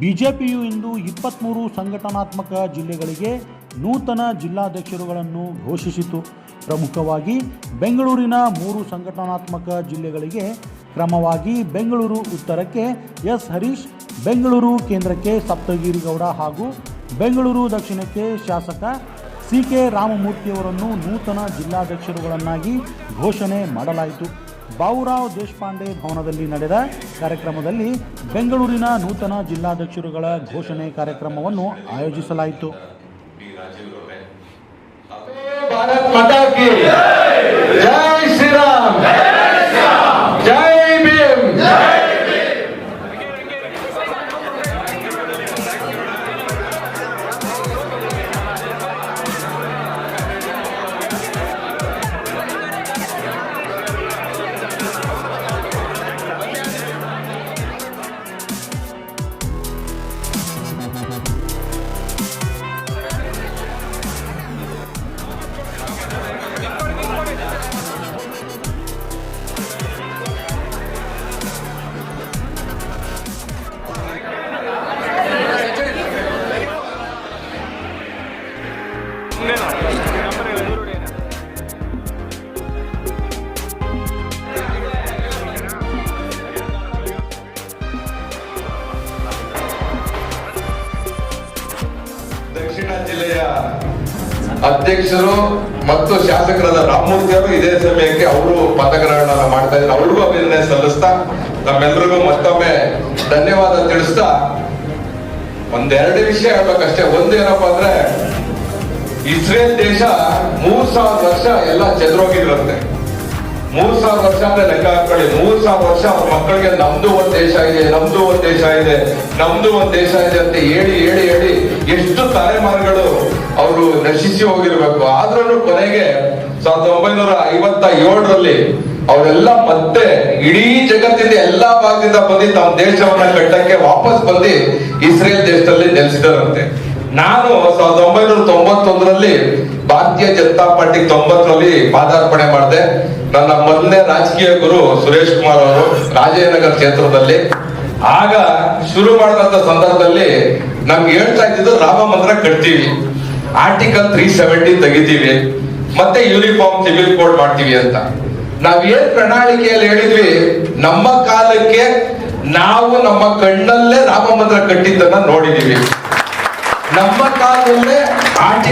ಬಿಜೆಪಿಯು ಇಂದು ಇಪ್ಪತ್ತ್ಮೂರು ಸಂಘಟನಾತ್ಮಕ ಜಿಲ್ಲೆಗಳಿಗೆ ನೂತನ ಜಿಲ್ಲಾಧ್ಯಕ್ಷರುಗಳನ್ನು ಘೋಷಿಸಿತು. ಪ್ರಮುಖವಾಗಿ ಬೆಂಗಳೂರಿನ ಮೂರು ಸಂಘಟನಾತ್ಮಕ ಜಿಲ್ಲೆಗಳಿಗೆ ಕ್ರಮವಾಗಿ ಬೆಂಗಳೂರು ಉತ್ತರಕ್ಕೆ ಎಸ್ ಹರೀಶ್, ಬೆಂಗಳೂರು ಕೇಂದ್ರಕ್ಕೆ ಸಪ್ತಗಿರಿಗೌಡ ಹಾಗೂ ಬೆಂಗಳೂರು ದಕ್ಷಿಣಕ್ಕೆ ಶಾಸಕ ಸಿ ಕೆ ರಾಮಮೂರ್ತಿಯವರನ್ನು ನೂತನ ಜಿಲ್ಲಾಧ್ಯಕ್ಷರುಗಳನ್ನಾಗಿ ಘೋಷಣೆ ಮಾಡಲಾಯಿತು. ಬಾವುರಾವ್ ದೇಶಪಾಂಡೆ ಭವನದಲ್ಲಿ ನಡೆದ ಕಾರ್ಯಕ್ರಮದಲ್ಲಿ ಬೆಂಗಳೂರಿನ ನೂತನ ಜಿಲ್ಲಾಧ್ಯಕ್ಷರುಗಳ ಘೋಷಣೆ ಕಾರ್ಯಕ್ರಮವನ್ನು ಆಯೋಜಿಸಲಾಯಿತು. ಜಿಲ್ಲೆಯ ಅಧ್ಯಕ್ಷರು ಮತ್ತು ಶಾಸಕರಾದ ರಾಮಮೂರ್ತಿ ಅವರು ಇದೇ ಸಮಯಕ್ಕೆ ಅವರು ಪದಗ್ರಹಣ ಮಾಡ್ತಾ ಇದ್ದಾರೆ. ಅವ್ರಿಗೂ ಅಭಿನಂದನೆ ಸಲ್ಲಿಸ್ತಾ ನಮ್ಮೆಲ್ಲರಿಗೂ ಮತ್ತೊಮ್ಮೆ ಧನ್ಯವಾದ ತಿಳಿಸ್ತಾ ಒಂದೆರಡು ವಿಷಯ ಹೇಳ್ಬೇಕಷ್ಟೇ. ಒಂದು ಏನಪ್ಪಾ ಅಂದ್ರೆ, ಇಸ್ರೇಲ್ ದೇಶ ಮೂರ್ ಸಾವಿರ ವರ್ಷ ಎಲ್ಲ ಚದುರೋಗಿರುತ್ತೆ. ಮೂರ್ ಸಾವಿರ ವರ್ಷ ಅಂದ್ರೆ ಲೆಕ್ಕ ಹಾಕೊಳ್ಳಿ. ಮೂರ್ ಸಾವಿರ ವರ್ಷ ಅವ್ರ ಮಕ್ಕಳಿಗೆ ನಮ್ದು ಒಂದ್ ದೇಶ ಇದೆ, ನಮ್ದು ಒಂದ್ ದೇಶ ಇದೆ, ನಮ್ದು ಒಂದ್ ದೇಶ ಇದೆ ಅಂತ ಹೇಳಿ ಹೇಳಿ ಎಷ್ಟು ತಲೆಮಾರುಗಳು ಅವರು ನಶಿಸಿ ಹೋಗಿರ್ಬೇಕು. ಆದ್ರೂ ಕೊನೆಗೆ ಸಾವಿರದ ಒಂಬೈನೂರ ಐವತ್ತ ಏಳರಲ್ಲಿ ಅವರೆಲ್ಲ ಮತ್ತೆ ಇಡೀ ಜಗತ್ತಿನ ಎಲ್ಲಾ ಭಾಗದಿಂದ ಬಂದು ತಮ್ಮ ದೇಶವನ್ನ ಕಟ್ಟಕ್ಕೆ ವಾಪಸ್ ಬಂದು ಇಸ್ರೇಲ್ ದೇಶದಲ್ಲಿ ನೆಲೆಸಿದರಂತೆ. ನಾನು ಸಾವಿರದ ಒಂಬೈನೂರ ತೊಂಬತ್ತೊಂದರಲ್ಲಿ ಭಾರತೀಯ ಜನತಾ ಪಾರ್ಟಿ ತೊಂಬತ್ತರಲ್ಲಿ ಪಾದಾರ್ಪಣೆ ಮಾಡಿದೆ. ನನ್ನ ಮೊದಲನೇ ರಾಜಕೀಯ ಗುರು ಸುರೇಶ್ ಕುಮಾರ್ ಅವರು ರಾಜೇನಗರ ಕ್ಷೇತ್ರದಲ್ಲಿ. ಆಗ ಶುರು ಮಾಡಿದಂತ ಸಂದರ್ಭದಲ್ಲಿ ನಮ್ಗೆ ಹೇಳ್ತಾ ಇದ್ದಿದ್ದು ರಾಮ ಮಂದಿರ ಕಟ್ತೀವಿ. ಆರ್ಟಿಕಲ್ ತ್ರೀ ಸೆವೆಂಟಿ ತೆಗಿತೀವಿ. ಮತ್ತೆ ಯೂನಿಫಾರ್ಮ್ ಸಿವಿಲ್ ಕೋಡ್ ಮಾಡ್ತೀವಿ ಅಂತ. ನಾವ್ ಏನ್ ಪ್ರಣಾಳಿಕೆಯಲ್ಲಿ ಹೇಳಿದ್ವಿ, ನಮ್ಮ ಕಾಲಕ್ಕೆ ನಾವು ನಮ್ಮ ಕಣ್ಣಲ್ಲೇ ರಾಮ ಮಂದಿರ ಕಟ್ಟಿದ್ದನ್ನ ನೋಡಿದೀವಿ. ನಮ್ಮ ಕಾಲದಲ್ಲೇ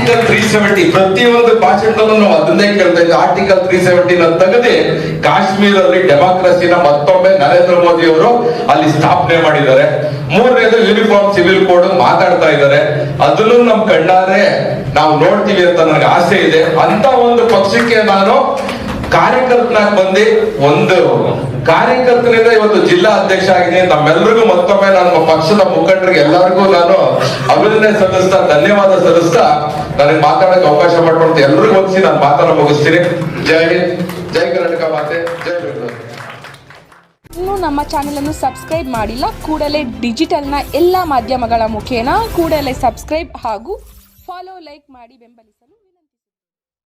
ಆರ್ಟಿಕಲ್ ತ್ರೀ ಸೆವೆಂಟಿ ಪ್ರತಿಯೊಂದು ಭಾಷಣದಲ್ಲೂ ಅದನ್ನೇ ಕೇಳ್ತಾ ಇದ್ವಿ. ಆರ್ಟಿಕಲ್ ತ್ರೀ ಸೆವೆಂಟಿನ ತೆಗೆದು ಕಾಶ್ಮೀರಲ್ಲಿ ಡೆಮಾಕ್ರಸಿನ ಮತ್ತೊಮ್ಮೆ ನರೇಂದ್ರ ಮೋದಿ ಅವರು ಅಲ್ಲಿ ಸ್ಥಾಪನೆ ಮಾಡಿದ್ದಾರೆ. ಮೂರನೇದು ಯೂನಿಫಾರ್ಮ್ ಸಿವಿಲ್ ಕೋಡ್ ಮಾತಾಡ್ತಾ ಇದ್ದಾರೆ. ಅದನ್ನು ನಮ್ ಕಣ್ಣಾರೆ ನಾವು ನೋಡ್ತೀವಿ ಅಂತ ನನಗೆ ಆಸೆ ಇದೆ. ಅಂತ ಒಂದು ಪಕ್ಷಕ್ಕೆ ನಾನು ಕಾರ್ಯಕರ್ತನಾಗಿ ಬಂದು ಒಂದು. ಕಾರ್ಯಕರ್ತನಿಂದ ಇವತ್ತು ಜಿಲ್ಲಾ ಅಧ್ಯಕ್ಷ ಆಗಿದೆ ನಮ್ಮೆಲ್ಲರಿಗೂ ಮತ್ತೊಮ್ಮೆ ನಮ್ಮ ಪಕ್ಷದ ಮುಖಂಡರಿಗೆ ಎಲ್ಲರಿಗೂ ನಾನು ಅಭಿನಂದನೆ ಸಲ್ಲಿಸ್ತಾ, ಧನ್ಯವಾದ ಸಲ್ಲಿಸ್ತಾ ನನಗೆ ಮಾತಾಡಕ್ಕೆ ಅವಕಾಶ ಮಾಡ್ಕೊಡ್ತಾ ಎಲ್ರಿಗೂ ಒಂದ್ಸಿ ನಾನು ಮಾತನ್ನ ಮುಗಿಸ್ತೀನಿ. ಜೈ ಹಿಂದ್, ಜೈ ಕರ್ನಾಟಕ ಮಾತೆ, ಜೈ ಇನ್ನು ನಮ್ಮ ಚಾನೆಲನ್ನು ಸಬ್ಸ್ಕ್ರೈಬ್ ಮಾಡಿಲ್ಲ, ಕೂಡಲೇ ಡಿಜಿಟಲ್ನ ಎಲ್ಲ ಮಾಧ್ಯಮಗಳ ಮುಖೇನ ಕೂಡಲೇ ಸಬ್ಸ್ಕ್ರೈಬ್ ಹಾಗೂ ಫಾಲೋ ಲೈಕ್ ಮಾಡಿ ಬೆಂಬಲಿಸಲು.